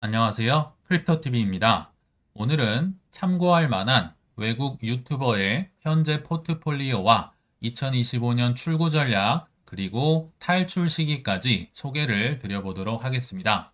안녕하세요. 크립토TV입니다. 오늘은 참고할 만한 외국 유튜버의 현재 포트폴리오와 2025년 출구 전략, 그리고 탈출 시기까지 소개를 드려보도록 하겠습니다.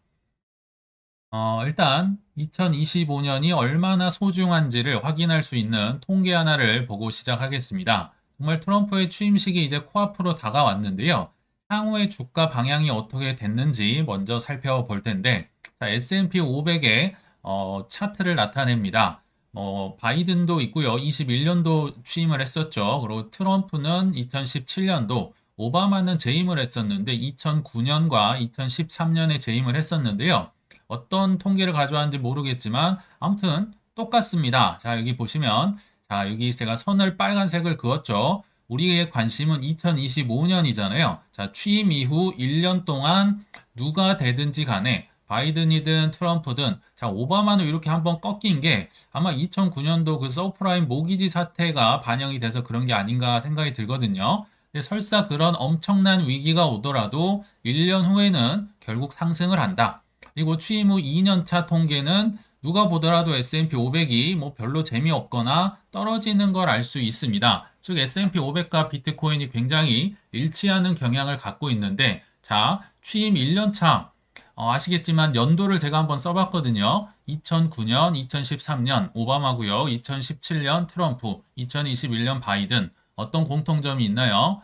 어, 일단 2025년이 얼마나 소중한지를 확인할 수 있는 통계 하나를 보고 시작하겠습니다. 정말 트럼프의 취임식이 이제 코앞으로 다가왔는데요. 향후의 주가 방향이 어떻게 됐는지 먼저 살펴볼 텐데, 자, S&P 500의 어, 차트를 나타냅니다. 어, 바이든도 있고요. 21년도 취임을 했었죠. 그리고 트럼프는 2017년도, 오바마는 재임을 했었는데 2009년과 2013년에 재임을 했었는데요. 어떤 통계를 가져왔는지 모르겠지만 아무튼 똑같습니다. 자, 여기 보시면 자, 여기 제가 선을 빨간색을 그었죠. 우리의 관심은 2025년이잖아요. 자, 취임 이후 1년 동안 누가 되든지 간에 바이든이든 트럼프든 자 오바마는 이렇게 한번 꺾인 게 아마 2009년도 그 서프라임 모기지 사태가 반영이 돼서 그런 게 아닌가 생각이 들거든요. 근데 설사 그런 엄청난 위기가 오더라도 1년 후에는 결국 상승을 한다. 그리고 취임 후 2년차 통계는 누가 보더라도 S&P 500이 뭐 별로 재미없거나 떨어지는 걸 알 수 있습니다. 즉 S&P 500과 비트코인이 굉장히 일치하는 경향을 갖고 있는데 자 취임 1년차 어, 아시겠지만 연도를 제가 한번 써봤거든요. 2009년, 2013년 오바마고요. 2017년 트럼프, 2021년 바이든 어떤 공통점이 있나요?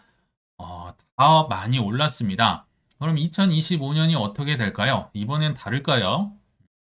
어, 다 많이 올랐습니다. 그럼 2025년이 어떻게 될까요? 이번엔 다를까요?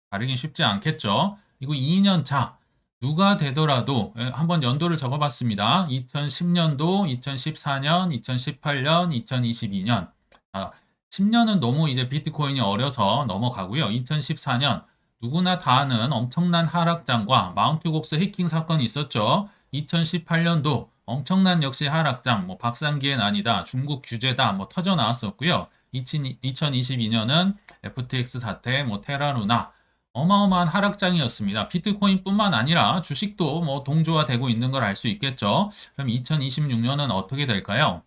다르긴 쉽지 않겠죠. 이거 2년 차 누가 되더라도 예, 한번 연도를 적어봤습니다. 2010년도, 2014년, 2018년, 2022년. 아, 10년은 너무 이제 비트코인이 어려서 넘어가고요. 2014년 누구나 다 아는 엄청난 하락장과 마운트 곡스 해킹 사건이 있었죠. 2018년도 엄청난 역시 하락장, 뭐 박상기엔 아니다, 중국 규제다, 뭐 터져 나왔었고요. 2022년은 FTX 사태, 뭐 테라루나 어마어마한 하락장이었습니다. 비트코인뿐만 아니라 주식도 뭐 동조화되고 있는 걸 알 수 있겠죠. 그럼 2026년은 어떻게 될까요?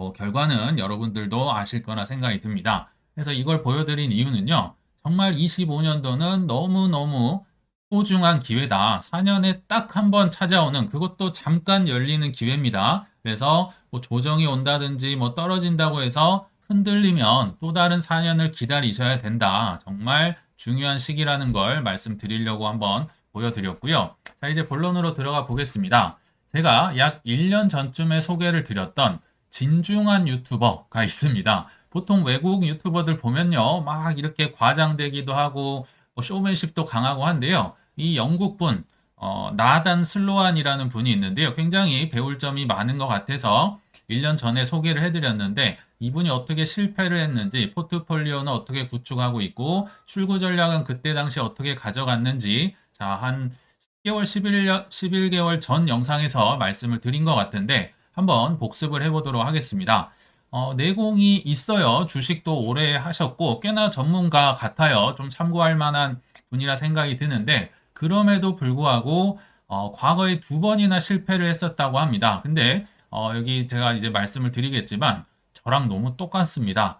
뭐 결과는 여러분들도 아실 거라 생각이 듭니다. 그래서 이걸 보여드린 이유는요. 정말 25년도는 너무너무 소중한 기회다. 4년에 딱 한 번 찾아오는 그것도 잠깐 열리는 기회입니다. 그래서 뭐 조정이 온다든지 뭐 떨어진다고 해서 흔들리면 또 다른 4년을 기다리셔야 된다. 정말 중요한 시기라는 걸 말씀드리려고 한번 보여드렸고요. 자, 이제 본론으로 들어가 보겠습니다. 제가 약 1년 전쯤에 소개를 드렸던 진중한 유튜버가 있습니다. 보통 외국 유튜버들 보면요. 막 이렇게 과장되기도 하고 뭐 쇼맨십도 강하고 한데요. 이 영국 분 어, 나단 슬로안이라는 분이 있는데요. 굉장히 배울 점이 많은 것 같아서 1년 전에 소개를 해드렸는데 이분이 어떻게 실패를 했는지 포트폴리오는 어떻게 구축하고 있고 출구 전략은 그때 당시 어떻게 가져갔는지 자, 한 10개월, 11년, 11개월 전 영상에서 말씀을 드린 것 같은데 한번 복습을 해보도록 하겠습니다. 어, 내공이 있어요. 주식도 오래 하셨고 꽤나 전문가 같아요. 좀 참고할 만한 분이라 생각이 드는데 그럼에도 불구하고 어, 과거에 두 번이나 실패를 했었다고 합니다. 근데 어, 여기 제가 이제 말씀을 드리겠지만 저랑 너무 똑같습니다.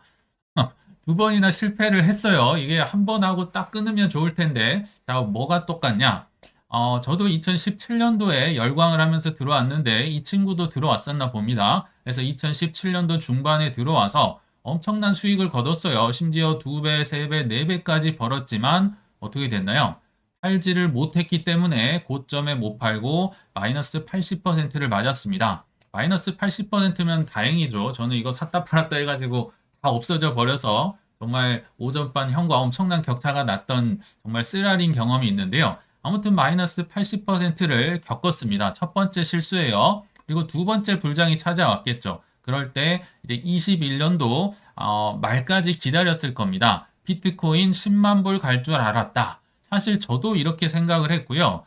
두 번이나 실패를 했어요. 이게 한 번 하고 딱 끊으면 좋을 텐데 자 뭐가 똑같냐? 어, 저도 2017년도에 열광을 하면서 들어왔는데 이 친구도 들어왔었나 봅니다. 그래서 2017년도 중반에 들어와서 엄청난 수익을 거뒀어요. 심지어 2배, 3배, 4배까지 벌었지만 어떻게 됐나요? 팔지를 못했기 때문에 고점에 못 팔고 마이너스 80%를 맞았습니다. 마이너스 80%면 다행이죠. 저는 이거 샀다 팔았다 해가지고 다 없어져 버려서 정말 오전반 형과 엄청난 격차가 났던 정말 쓰라린 경험이 있는데요. 아무튼 마이너스 80%를 겪었습니다. 첫 번째 실수예요. 그리고 두 번째 불장이 찾아왔겠죠. 그럴 때 이제 21년도 어, 말까지 기다렸을 겁니다. 비트코인 10만 불 갈 줄 알았다. 사실 저도 이렇게 생각을 했고요.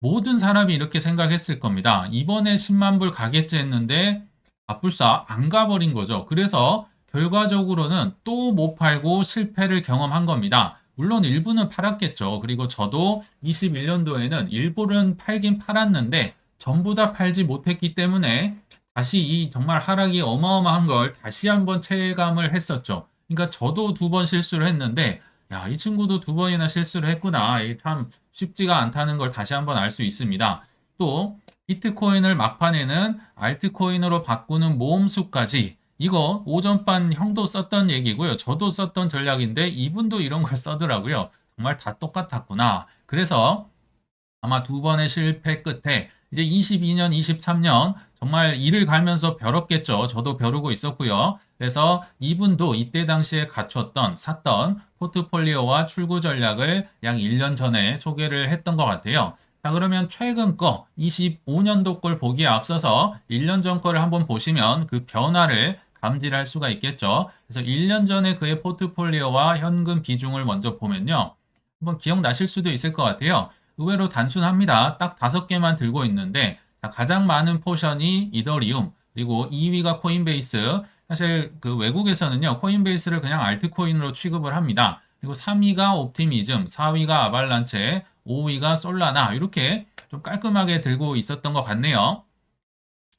모든 사람이 이렇게 생각했을 겁니다. 이번에 10만 불 가겠지 했는데 아뿔싸 안 가버린 거죠. 그래서 결과적으로는 또 못 팔고 실패를 경험한 겁니다. 물론 일부는 팔았겠죠. 그리고 저도 21년도에는 일부는 팔긴 팔았는데 전부 다 팔지 못했기 때문에 다시 이 정말 하락이 어마어마한 걸 다시 한번 체감을 했었죠. 그러니까 저도 두 번 실수를 했는데 야, 이 친구도 두 번이나 실수를 했구나. 이게 참 쉽지가 않다는 걸 다시 한번 알 수 있습니다. 또 비트코인을 막판에는 알트코인으로 바꾸는 모음수까지 이거 오전반 형도 썼던 얘기고요. 저도 썼던 전략인데 이분도 이런 걸 써더라고요. 정말 다 똑같았구나. 그래서 아마 두 번의 실패 끝에 이제 22년, 23년 정말 이를 갈면서 벼렀겠죠. 저도 벼르고 있었고요. 그래서 이분도 이때 당시에 갖췄던, 샀던 포트폴리오와 출구 전략을 약 1년 전에 소개를 했던 것 같아요. 자, 그러면 최근 거 25년도 걸 보기에 앞서서 1년 전 거를 한번 보시면 그 변화를 감지할 수가 있겠죠. 그래서 1년 전에 그의 포트폴리오와 현금 비중을 먼저 보면요. 한번 기억나실 수도 있을 것 같아요. 의외로 단순합니다. 딱 다섯 개만 들고 있는데 자, 가장 많은 포션이 이더리움 그리고 2위가 코인베이스 사실 그 외국에서는요 코인베이스를 그냥 알트코인으로 취급을 합니다. 그리고 3위가 옵티미즘, 4위가 아발란체, 5위가 솔라나 이렇게 좀 깔끔하게 들고 있었던 것 같네요.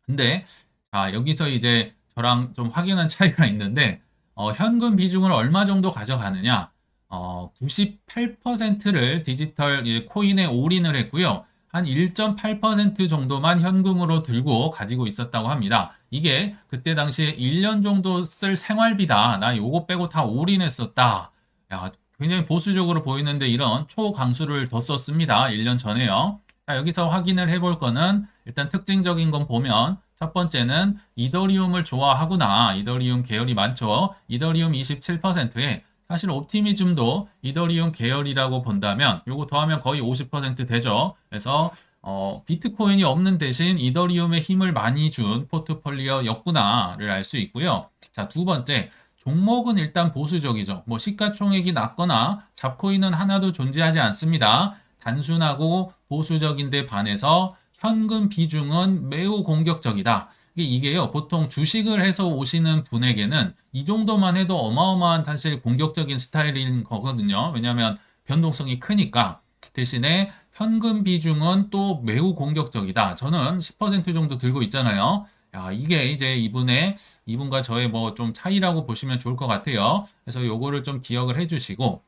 근데 자 여기서 이제 저랑 좀 확연한 차이가 있는데 어, 현금 비중을 얼마 정도 가져가느냐 어, 98%를 디지털 예, 코인에 올인을 했고요. 한 1.8% 정도만 현금으로 들고 가지고 있었다고 합니다. 이게 그때 당시에 1년 정도 쓸 생활비다. 나 요거 빼고 다 올인했었다. 야, 굉장히 보수적으로 보이는데 이런 초강수를 뒀었습니다. 1년 전에요. 자, 여기서 확인을 해볼 거는 일단 특징적인 건 보면 첫 번째는 이더리움을 좋아하구나. 이더리움 계열이 많죠. 이더리움 27%에 사실 옵티미즘도 이더리움 계열이라고 본다면 요거 더하면 거의 50% 되죠. 그래서 어, 비트코인이 없는 대신 이더리움의 힘을 많이 준 포트폴리오였구나를 알 수 있고요. 자, 두 번째. 종목은 일단 보수적이죠. 뭐 시가총액이 낮거나 잡코인은 하나도 존재하지 않습니다. 단순하고 보수적인데 반해서 현금 비중은 매우 공격적이다. 이게요, 보통 주식을 해서 오시는 분에게는 이 정도만 해도 어마어마한 사실 공격적인 스타일인 거거든요. 왜냐하면 변동성이 크니까. 대신에 현금 비중은 또 매우 공격적이다. 저는 10% 정도 들고 있잖아요. 야, 이게 이제 이분의, 이분과 저의 뭐 좀 차이라고 보시면 좋을 것 같아요. 그래서 요거를 좀 기억을 해 주시고,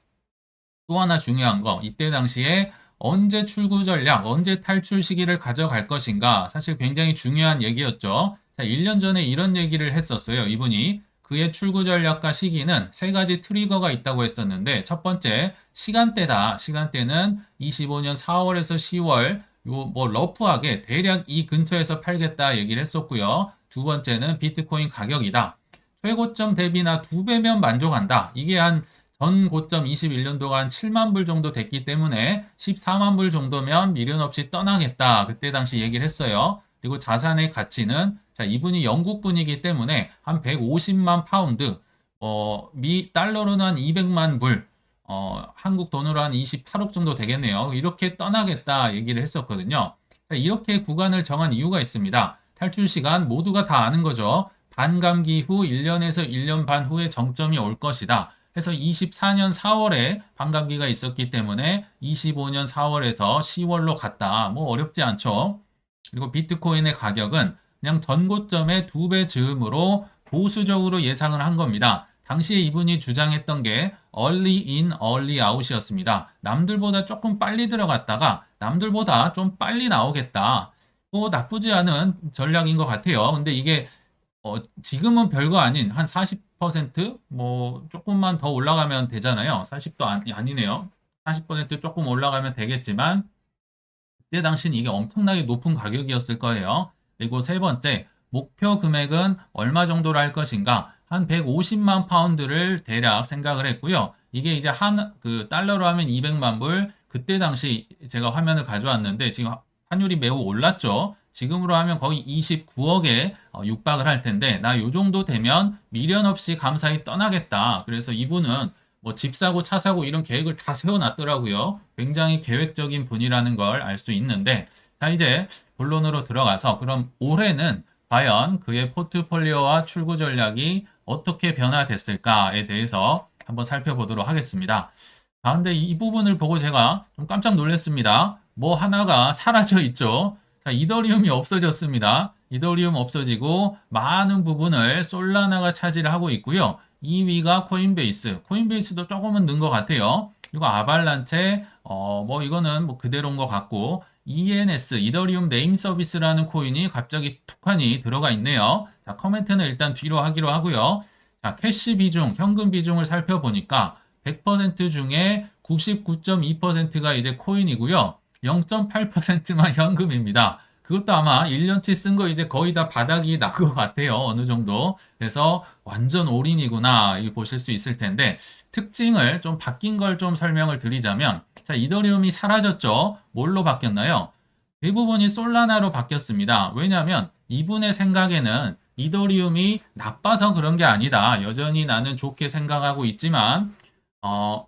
또 하나 중요한 거, 이때 당시에 언제 출구 전략, 언제 탈출 시기를 가져갈 것인가 사실 굉장히 중요한 얘기였죠. 자, 1년 전에 이런 얘기를 했었어요. 이분이 그의 출구 전략과 시기는 세 가지 트리거가 있다고 했었는데 첫 번째 시간대다. 시간대는 25년 4월에서 10월 요 뭐 러프하게 대략 이 근처에서 팔겠다 얘기를 했었고요. 두 번째는 비트코인 가격이다. 최고점 대비나 두 배면 만족한다. 이게 한 전 고점 21년도가 한 7만 불 정도 됐기 때문에 14만 불 정도면 미련 없이 떠나겠다. 그때 당시 얘기를 했어요. 그리고 자산의 가치는 자, 이분이 영국 분이기 때문에 한 150만 파운드, 어, 미 달러로는 한 200만 불, 어, 한국 돈으로 한 28억 정도 되겠네요. 이렇게 떠나겠다 얘기를 했었거든요. 자, 이렇게 구간을 정한 이유가 있습니다. 탈출 시간 모두가 다 아는 거죠. 반감기 후 1년에서 1년 반 후에 정점이 올 것이다. 해서 24년 4월에 반감기가 있었기 때문에 25년 4월에서 10월로 갔다. 뭐 어렵지 않죠. 그리고 비트코인의 가격은 그냥 전고점의 두 배 즈음으로 보수적으로 예상을 한 겁니다. 당시에 이분이 주장했던 게 early in, early out이었습니다. 남들보다 조금 빨리 들어갔다가 남들보다 좀 빨리 나오겠다. 뭐 나쁘지 않은 전략인 것 같아요. 근데 이게 어, 지금은 별거 아닌 한 40%뭐 조금만 더 올라가면 되잖아요. 40도 아니, 아니네요. 40% 조금 올라가면 되겠지만 그때 당시는 이게 엄청나게 높은 가격이었을 거예요. 그리고 세 번째, 목표 금액은 얼마 정도로 할 것인가? 한 150만 파운드를 대략 생각을 했고요. 이게 이제 한, 그, 달러로 하면 200만 불. 그때 당시 제가 화면을 가져왔는데 지금 환율이 매우 올랐죠. 지금으로 하면 거의 29억에 어, 육박을 할 텐데 나 요 정도 되면 미련 없이 감사히 떠나겠다. 그래서 이분은 뭐 집 사고 차 사고 이런 계획을 다 세워놨더라고요. 굉장히 계획적인 분이라는 걸 알 수 있는데 자 이제 본론으로 들어가서 그럼 올해는 과연 그의 포트폴리오와 출구 전략이 어떻게 변화됐을까에 대해서 한번 살펴보도록 하겠습니다. 아, 근데 이 부분을 보고 제가 좀 깜짝 놀랐습니다. 뭐 하나가 사라져 있죠. 자, 이더리움이 없어졌습니다. 이더리움 없어지고 많은 부분을 솔라나가 차지를 하고 있고요. 2위가 코인베이스. 코인베이스도 조금은 는 것 같아요. 그리고 아발란체, 어, 뭐 이거는 뭐 그대로인 것 같고, ENS, 이더리움 네임 서비스라는 코인이 갑자기 툭하니 들어가 있네요. 자, 커멘트는 일단 뒤로 하기로 하고요. 자, 캐시 비중, 현금 비중을 살펴보니까 100% 중에 99.2%가 이제 코인이고요. 0.8%만 현금입니다. 그것도 아마 1년치 쓴 거 이제 거의 다 바닥이 난 것 같아요. 어느 정도. 그래서 완전 올인이구나. 이 보실 수 있을 텐데 특징을 좀 바뀐 걸 좀 설명을 드리자면 자, 이더리움이 사라졌죠. 뭘로 바뀌었나요? 대부분이 솔라나로 바뀌었습니다. 왜냐하면 이분의 생각에는 이더리움이 나빠서 그런 게 아니다. 여전히 나는 좋게 생각하고 있지만 어,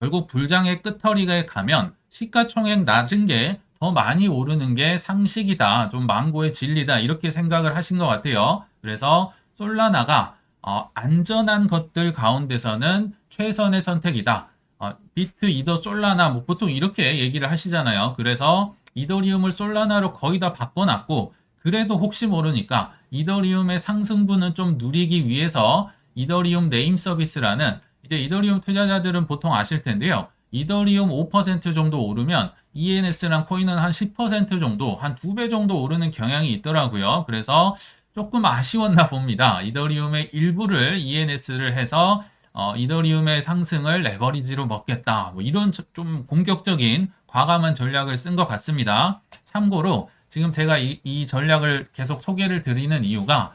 결국 불장의 끝터리에 가면 시가총액 낮은 게 더 많이 오르는 게 상식이다. 좀 망고의 진리다. 이렇게 생각을 하신 것 같아요. 그래서 솔라나가 어, 안전한 것들 가운데서는 최선의 선택이다. 어, 비트, 이더, 솔라나 뭐 보통 이렇게 얘기를 하시잖아요. 그래서 이더리움을 솔라나로 거의 다 바꿔놨고 그래도 혹시 모르니까 이더리움의 상승분은 좀 누리기 위해서 이더리움 네임 서비스라는 이제 이더리움 투자자들은 보통 아실 텐데요. 이더리움 5% 정도 오르면 ENS랑 코인은 한 10% 정도, 한 두 배 정도 오르는 경향이 있더라고요. 그래서 조금 아쉬웠나 봅니다. 이더리움의 일부를 ENS를 해서 어, 이더리움의 상승을 레버리지로 먹겠다. 뭐 이런 좀 공격적인 과감한 전략을 쓴 것 같습니다. 참고로 지금 제가 이, 이 전략을 계속 소개를 드리는 이유가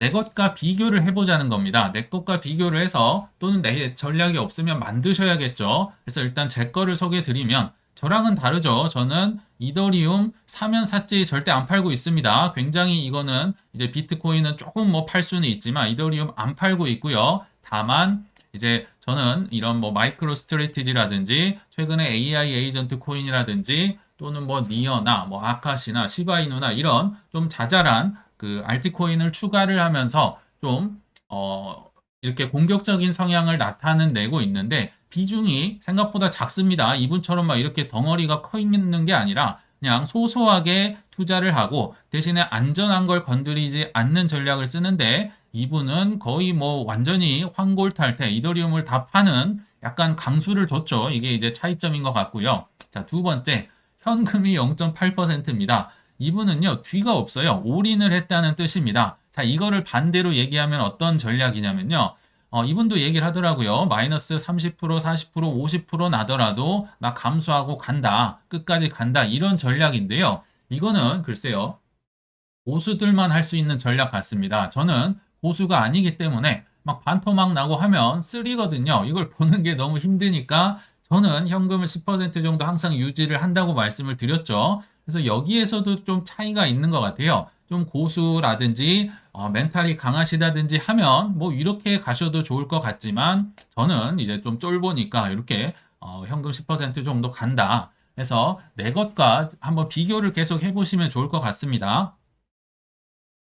내 것과 비교를 해보자는 겁니다. 내 것과 비교를 해서 또는 내 전략이 없으면 만드셔야겠죠. 그래서 일단 제 거를 소개해 드리면 저랑은 다르죠. 저는 이더리움 사면 샀지 절대 안 팔고 있습니다. 굉장히 이거는 이제 비트코인은 조금 뭐 팔 수는 있지만 이더리움 안 팔고 있고요. 다만 이제 저는 이런 뭐 마이크로 스트레티지라든지 최근에 AI 에이전트 코인이라든지 또는 뭐 니어나 뭐 아카시나 시바이누나 이런 좀 자잘한 그 알티코인을 추가를 하면서 좀 어, 이렇게 공격적인 성향을 나타내고 있는데 비중이 생각보다 작습니다. 이분처럼 막 이렇게 덩어리가 커 있는 게 아니라 그냥 소소하게 투자를 하고 대신에 안전한 걸 건드리지 않는 전략을 쓰는데 이분은 거의 뭐 완전히 황골탈퇴 이더리움을 다 파는 약간 강수를 뒀죠. 이게 이제 차이점인 것 같고요. 자, 두 번째 현금이 0.8%입니다. 이분은요, 뒤가 없어요. 올인을 했다는 뜻입니다. 자, 이거를 반대로 얘기하면 어떤 전략이냐면요. 어, 이분도 얘기를 하더라고요. 마이너스 30%, 40%, 50% 나더라도 나 감수하고 간다. 끝까지 간다. 이런 전략인데요. 이거는 글쎄요. 고수들만 할 수 있는 전략 같습니다. 저는 고수가 아니기 때문에 막 반토막 나고 하면 쓰리거든요. 이걸 보는 게 너무 힘드니까 저는 현금을 10% 정도 항상 유지를 한다고 말씀을 드렸죠. 그래서 여기에서도 좀 차이가 있는 것 같아요. 좀 고수라든지 어, 멘탈이 강하시다든지 하면 뭐 이렇게 가셔도 좋을 것 같지만 저는 이제 좀 쫄보니까 이렇게 어, 현금 10% 정도 간다. 해서 내 것과 한번 비교를 계속 해보시면 좋을 것 같습니다.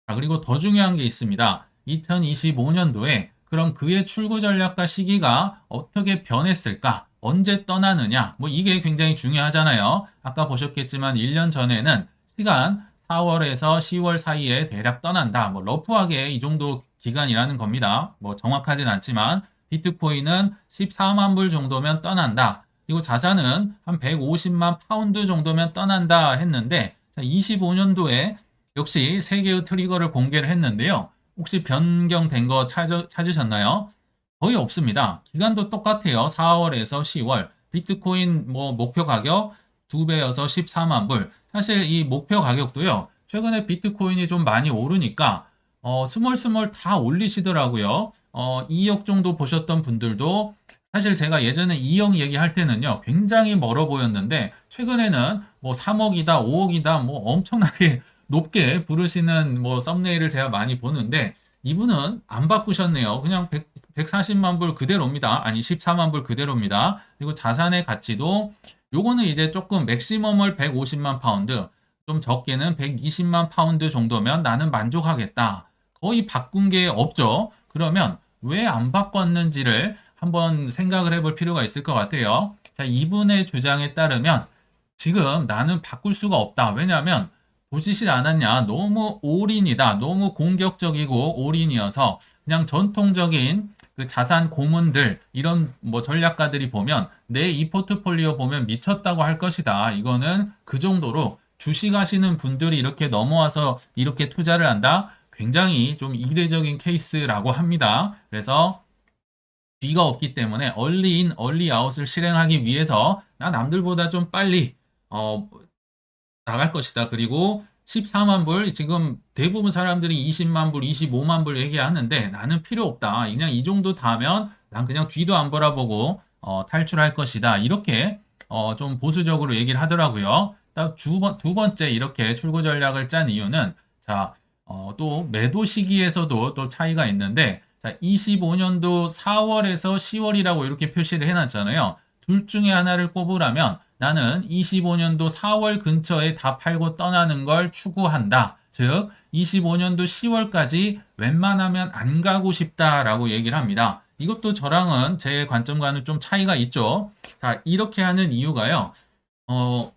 자, 그리고 더 중요한 게 있습니다. 2025년도에 그럼 그의 출구 전략과 시기가 어떻게 변했을까? 언제 떠나느냐? 뭐 이게 굉장히 중요하잖아요. 아까 보셨겠지만 1년 전에는 시간 4월에서 10월 사이에 대략 떠난다. 뭐 러프하게 이 정도 기간이라는 겁니다. 뭐 정확하진 않지만 비트코인은 14만 불 정도면 떠난다. 그리고 자산은 한 150만 파운드 정도면 떠난다 했는데 25년도에 역시 세 개의 트리거를 공개를 했는데요. 혹시 변경된 거 찾으, 찾으셨나요? 거의 없습니다. 기간도 똑같아요. 4월에서 10월. 비트코인 뭐 목표 가격 2배여서 14만 불. 사실 이 목표 가격도요. 최근에 비트코인이 좀 많이 오르니까 어, 스멀스멀 다 올리시더라고요. 어, 2억 정도 보셨던 분들도 사실 제가 예전에 2억 얘기할 때는요. 굉장히 멀어 보였는데 최근에는 뭐 3억이다, 5억이다 뭐 엄청나게 높게 부르시는 뭐 썸네일을 제가 많이 보는데 이분은 안 바꾸셨네요. 그냥 100, 140만 불 그대로입니다. 아니 14만 불 그대로입니다. 그리고 자산의 가치도 요거는 이제 조금 맥시멈을 150만 파운드, 좀 적게는 120만 파운드 정도면 나는 만족하겠다. 거의 바꾼 게 없죠. 그러면 왜 안 바꿨는지를 한번 생각을 해볼 필요가 있을 것 같아요. 자, 이분의 주장에 따르면 지금 나는 바꿀 수가 없다. 왜냐하면 보시지 않았냐? 너무 올인이다. 너무 공격적이고 올인이어서 그냥 전통적인 그 자산 고문들 이런 뭐 전략가들이 보면 내 이 포트폴리오 보면 미쳤다고 할 것이다. 이거는 그 정도로 주식 하시는 분들이 이렇게 넘어와서 이렇게 투자를 한다. 굉장히 좀 이례적인 케이스라고 합니다. 그래서 뒤가 없기 때문에 얼리인, 얼리아웃을 실행하기 위해서 나 남들보다 좀 빨리 어, 나갈 것이다. 그리고 14만 불, 지금 대부분 사람들이 20만 불, 25만 불 얘기하는데 나는 필요 없다. 그냥 이 정도 다면 난 그냥 뒤도 안 바라보고 어, 탈출할 것이다. 이렇게 어, 좀 보수적으로 얘기를 하더라고요. 두, 번, 두 번째 이렇게 출구 전략을 짠 이유는 자, 어, 또 매도 시기에서도 또 차이가 있는데 자, 25년도 4월에서 10월이라고 이렇게 표시를 해놨잖아요. 둘 중에 하나를 꼽으라면 나는 25년도 4월 근처에 다 팔고 떠나는 걸 추구한다. 즉, 25년도 10월까지 웬만하면 안 가고 싶다라고 얘기를 합니다. 이것도 저랑은 제 관점과는 좀 차이가 있죠. 자, 이렇게 하는 이유가요. 어,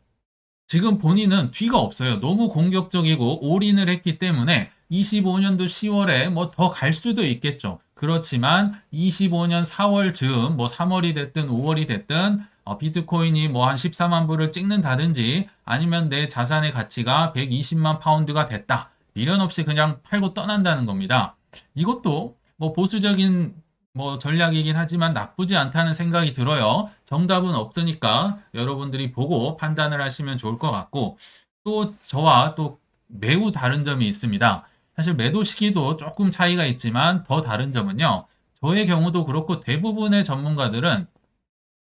지금 본인은 뒤가 없어요. 너무 공격적이고 올인을 했기 때문에 25년도 10월에 뭐 더 갈 수도 있겠죠. 그렇지만 25년 4월 즈음 뭐 3월이 됐든 5월이 됐든 어, 비트코인이 뭐 한 14만 불을 찍는다든지 아니면 내 자산의 가치가 120만 파운드가 됐다. 미련 없이 그냥 팔고 떠난다는 겁니다. 이것도 뭐 보수적인 뭐 전략이긴 하지만 나쁘지 않다는 생각이 들어요. 정답은 없으니까 여러분들이 보고 판단을 하시면 좋을 것 같고 또 저와 또 매우 다른 점이 있습니다. 사실 매도 시기도 조금 차이가 있지만 더 다른 점은요. 저의 경우도 그렇고 대부분의 전문가들은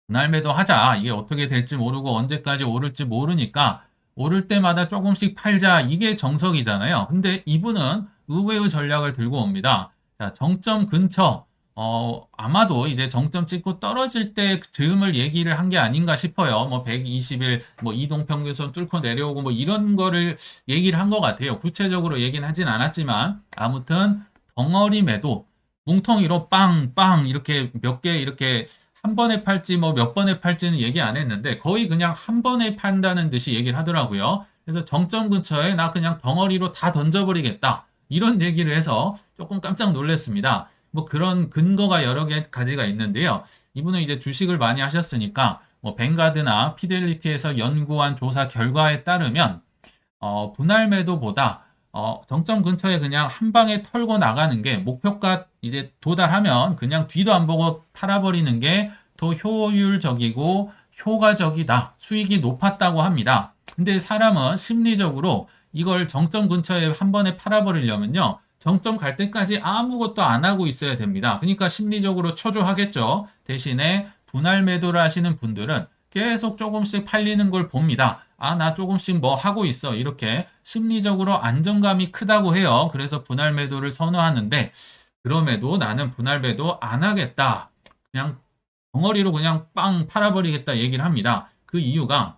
분할 매도 하자. 이게 어떻게 될지 모르고 언제까지 오를지 모르니까 오를 때마다 조금씩 팔자. 이게 정석이잖아요. 근데 이분은 의외의 전략을 들고 옵니다. 자, 정점 근처 어, 아마도 이제 정점 찍고 떨어질 때 즈음을 얘기를 한 게 아닌가 싶어요. 뭐 120일, 뭐 이동평균선 뚫고 내려오고 뭐 이런 거를 얘기를 한 것 같아요. 구체적으로 얘기는 하진 않았지만 아무튼 덩어리 매도 뭉텅이로 빵빵 이렇게 몇 개 이렇게 한 번에 팔지 뭐 몇 번에 팔지는 얘기 안 했는데 거의 그냥 한 번에 판다는 듯이 얘기를 하더라고요. 그래서 정점 근처에 나 그냥 덩어리로 다 던져버리겠다. 이런 얘기를 해서 조금 깜짝 놀랐습니다. 뭐 그런 근거가 여러 개 가지가 있는데요. 이분은 이제 주식을 많이 하셨으니까 뭐 뱅가드나 피델리티에서 연구한 조사 결과에 따르면 어, 분할 매도보다 어, 정점 근처에 그냥 한 방에 털고 나가는 게 목표가 이제 도달하면 그냥 뒤도 안 보고 팔아버리는 게 더 효율적이고 효과적이다. 수익이 높았다고 합니다. 근데 사람은 심리적으로 이걸 정점 근처에 한 번에 팔아버리려면요. 정점 갈 때까지 아무것도 안 하고 있어야 됩니다. 그러니까 심리적으로 초조하겠죠. 대신에 분할 매도를 하시는 분들은 계속 조금씩 팔리는 걸 봅니다. 아, 나 조금씩 뭐 하고 있어. 이렇게 심리적으로 안정감이 크다고 해요. 그래서 분할 매도를 선호하는데, 그럼에도 나는 분할 매도 안 하겠다. 그냥 덩어리로 그냥 빵 팔아버리겠다 얘기를 합니다. 그 이유가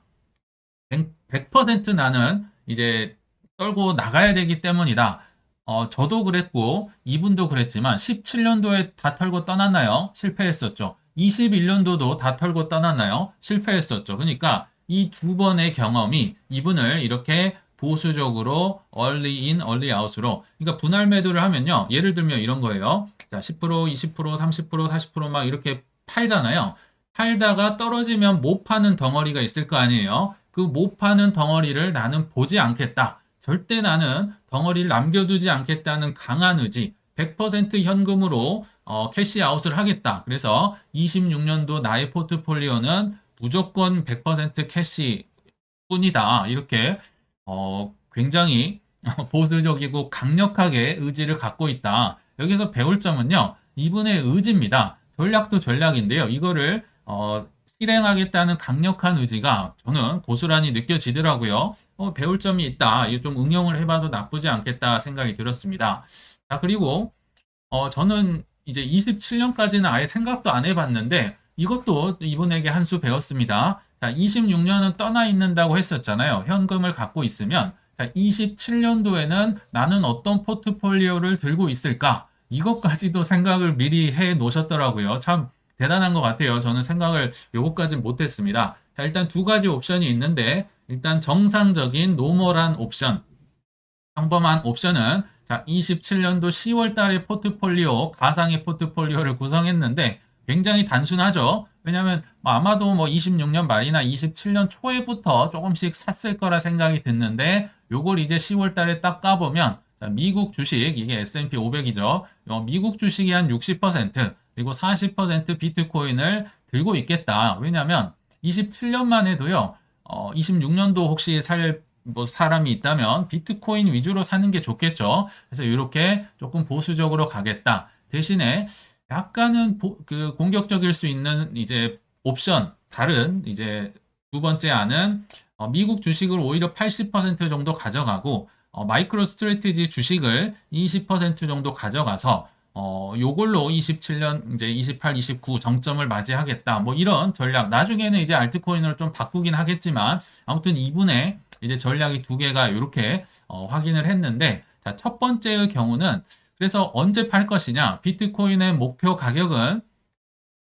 100% 나는 이제 떨고 나가야 되기 때문이다. 어, 저도 그랬고 이분도 그랬지만 17년도에 다 털고 떠났나요? 실패했었죠. 21년도도 다 털고 떠났나요? 실패했었죠. 그러니까 이 두 번의 경험이 이분을 이렇게 보수적으로 early in, early out으로 그러니까 분할 매도를 하면요. 예를 들면 이런 거예요. 자, 10%, 20%, 30%, 40%막 이렇게 팔잖아요. 팔다가 떨어지면 못 파는 덩어리가 있을 거 아니에요. 그 못 파는 덩어리를 나는 보지 않겠다. 절대 나는 덩어리를 남겨두지 않겠다는 강한 의지, 100% 현금으로 어, 캐시아웃을 하겠다. 그래서 26년도 나의 포트폴리오는 무조건 100% 캐시 뿐이다. 이렇게 어, 굉장히 보수적이고 강력하게 의지를 갖고 있다. 여기서 배울 점은요. 이분의 의지입니다. 전략도 전략인데요. 이거를 어, 실행하겠다는 강력한 의지가 저는 고스란히 느껴지더라고요. 어, 배울 점이 있다. 이거 좀 응용을 해봐도 나쁘지 않겠다 생각이 들었습니다. 자, 그리고 어, 저는 이제 27년까지는 아예 생각도 안 해봤는데 이것도 이분에게 한 수 배웠습니다. 자, 26년은 떠나 있는다고 했었잖아요. 현금을 갖고 있으면 자, 27년도에는 나는 어떤 포트폴리오를 들고 있을까? 이것까지도 생각을 미리 해 놓으셨더라고요. 참 대단한 것 같아요. 저는 생각을 요것까지 못했습니다. 자, 일단 두 가지 옵션이 있는데 일단 정상적인 노멀한 옵션, 평범한 옵션은 자 자, 27년도 10월 달에 포트폴리오, 가상의 포트폴리오를 구성했는데 굉장히 단순하죠. 왜냐하면 뭐 아마도 뭐 26년 말이나 27년 초에부터 조금씩 샀을 거라 생각이 드는데 요걸 이제 10월 달에 딱 까보면 자, 미국 주식, 이게 S&P 500이죠. 미국 주식이 한 60%, 그리고 40% 비트코인을 들고 있겠다. 왜냐하면 27년만 해도요, 어, 26년도 혹시 살, 뭐 사람이 있다면 비트코인 위주로 사는 게 좋겠죠. 그래서 이렇게 조금 보수적으로 가겠다. 대신에 약간은 보, 그 공격적일 수 있는 이제 옵션, 다른 이제 두 번째 안은 어, 미국 주식을 오히려 80% 정도 가져가고 어, 마이크로 스트레티지 주식을 20% 정도 가져가서 어, 요걸로 27년 이제 28, 29 정점을 맞이하겠다. 뭐 이런 전략. 나중에는 이제 알트코인으로 좀 바꾸긴 하겠지만 아무튼 이분의 이제 전략이 두 개가 이렇게 어, 확인을 했는데 자, 첫 번째의 경우는 그래서 언제 팔 것이냐? 비트코인의 목표 가격은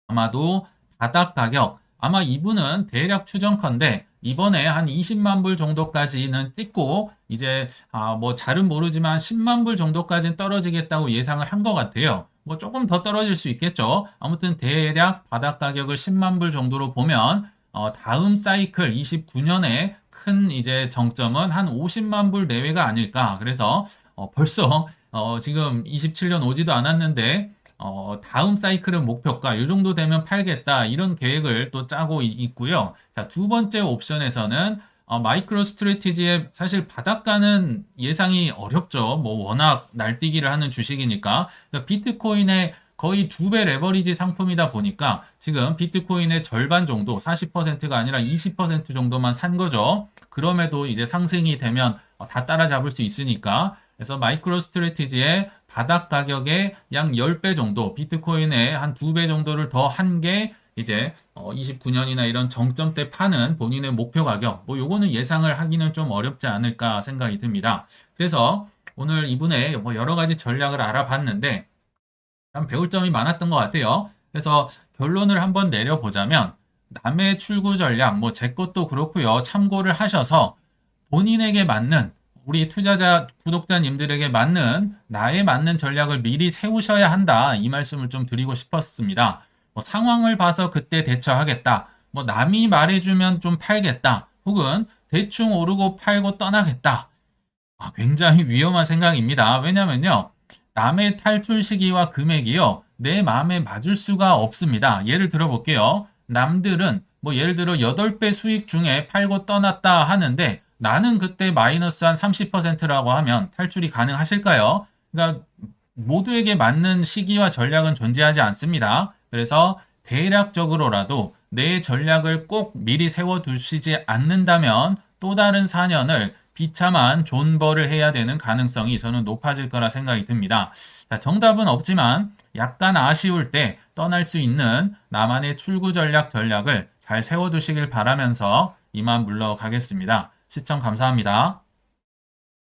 아마도 바닥 가격. 아마 이분은 대략 추정컨대 이번에 한 20만 불 정도까지는 찍고 이제 아 뭐 잘은 모르지만 10만 불 정도까지는 떨어지겠다고 예상을 한 것 같아요. 뭐 조금 더 떨어질 수 있겠죠. 아무튼 대략 바닥 가격을 10만 불 정도로 보면 어 다음 사이클 29년에 큰 이제 정점은 한 50만 불 내외가 아닐까. 그래서 어 벌써 어 지금 27년 오지도 않았는데 어, 다음 사이클은 목표가 이 정도 되면 팔겠다 이런 계획을 또 짜고 있고요. 자, 두 번째 옵션에서는 어, 마이크로 스트레티지의 사실 바닥가는 예상이 어렵죠. 뭐 워낙 날뛰기를 하는 주식이니까 그러니까 비트코인의 거의 두 배 레버리지 상품이다 보니까 지금 비트코인의 절반 정도 40%가 아니라 20% 정도만 산 거죠. 그럼에도 이제 상승이 되면 어, 다 따라잡을 수 있으니까 그래서 마이크로 스트레티지의 바닥 가격의 약 10배 정도, 비트코인의 한 2배 정도를 더 한 게 이제 29년이나 어, 이런 정점 때 파는 본인의 목표 가격, 뭐 요거는 예상을 하기는 좀 어렵지 않을까 생각이 듭니다. 그래서 오늘 이분의 뭐 여러 가지 전략을 알아봤는데 참 배울 점이 많았던 것 같아요. 그래서 결론을 한번 내려보자면 남의 출구 전략, 뭐 제 것도 그렇고요. 참고를 하셔서 본인에게 맞는 우리 투자자 구독자님들에게 맞는 나에 맞는 전략을 미리 세우셔야 한다. 이 말씀을 좀 드리고 싶었습니다. 뭐 상황을 봐서 그때 대처하겠다. 뭐 남이 말해주면 좀 팔겠다. 혹은 대충 오르고 팔고 떠나겠다. 아, 굉장히 위험한 생각입니다. 왜냐면요. 남의 탈출 시기와 금액이요. 내 마음에 맞을 수가 없습니다. 예를 들어 볼게요. 남들은 뭐 예를 들어 8배 수익 중에 팔고 떠났다 하는데 나는 그때 마이너스 한 30%라고 하면 탈출이 가능하실까요? 그러니까 모두에게 맞는 시기와 전략은 존재하지 않습니다. 그래서 대략적으로라도 내 전략을 꼭 미리 세워두시지 않는다면 또 다른 4년을 비참한 존버를 해야 되는 가능성이 저는 높아질 거라 생각이 듭니다. 자, 정답은 없지만 약간 아쉬울 때 떠날 수 있는 나만의 출구 전략 전략을 잘 세워두시길 바라면서 이만 물러가겠습니다. 시청 감사합니다.